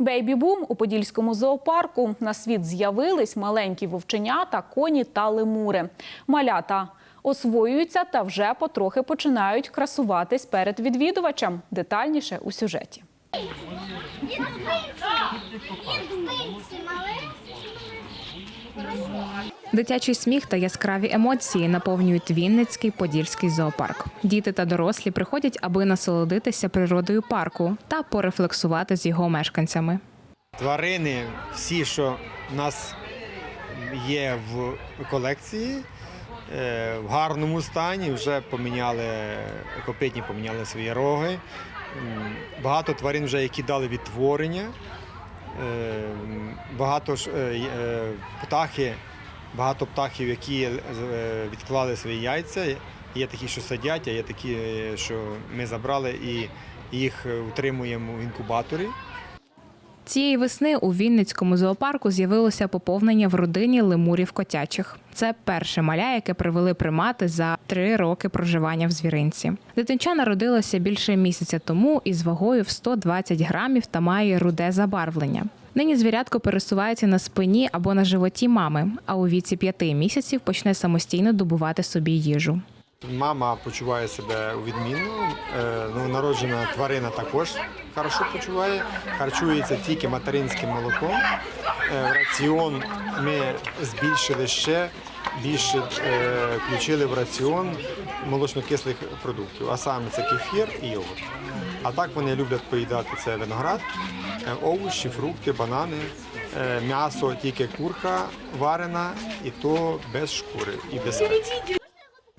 Бейбі-бум у Подільському зоопарку. На світ з'явились маленькі вовченята, коні та лемури. Малята освоюються та вже потрохи починають красуватись перед відвідувачем. Детальніше у сюжеті. Дитячий сміх та яскраві емоції наповнюють Вінницький подільський зоопарк. Діти та дорослі приходять, аби насолодитися природою парку та порефлексувати з його мешканцями. Тварини, всі, що в нас є в колекції, е, в гарному стані, вже поміняли копитні, поміняли свої роги. Багато тварин вже, які дали відтворення. Е, Багато ж е, птахи, багато птахів, які е, відклали свої яйця. Є такі, що садять, а є такі, е, що ми забрали і їх утримуємо в інкубаторі. Цієї весни у Вінницькому зоопарку з'явилося поповнення в родині лемурів котячих. Це перше маля, яке привели примати за три роки проживання в звіринці. Дитинча народилося більше місяця тому із вагою в 120 грамів та має руде забарвлення. Нині звірятко пересувається на спині або на животі мами, а у віці п'яти місяців почне самостійно добувати собі їжу. Мама почуває себе відмінно. Е, Новонароджена тварина також хорошо почуває. Харчується тільки материнським молоком. Е, раціон ми збільшили ще більше е, включили в раціон молочно-кислих продуктів, а саме це кефір і йогурт. А так вони люблять поїдати це виноград, овочі, фрукти, банани, м'ясо, тільки курка варена, і то без шкури і без спецій.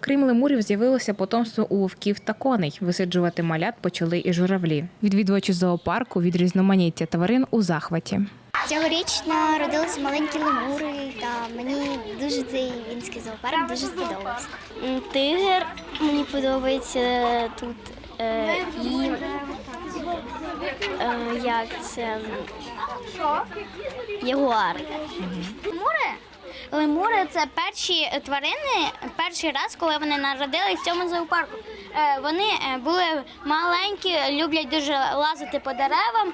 Крім лемурів, з'явилося потомство у вовків та коней. Висиджувати малят почали і журавлі. Відвідувачі зоопарку від різноманіття тварин у захваті. Цьогоріч народилися маленькі лемури, та мені дуже цей вінський зоопарк дуже сподобався. Тигр мені подобається тут е, і е, як це ягуар. Лемури? Лемури це перші тварини, перший раз, коли вони народились в цьому зоопарку. Е, Вони е, були маленькі, люблять дуже лазити по деревам.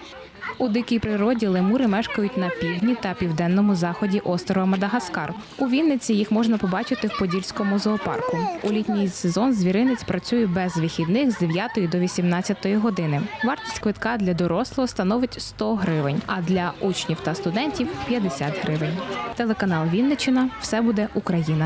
У дикій природі лемури мешкають на півдні та південному заході острова Мадагаскар. У Вінниці їх можна побачити в Подільському зоопарку. У літній сезон звіринець працює без вихідних з 9 до 18 години. Вартість квитка для дорослого становить 100 гривень, а для учнів та студентів 50 гривень. Телеканал Вінничина все буде Україна.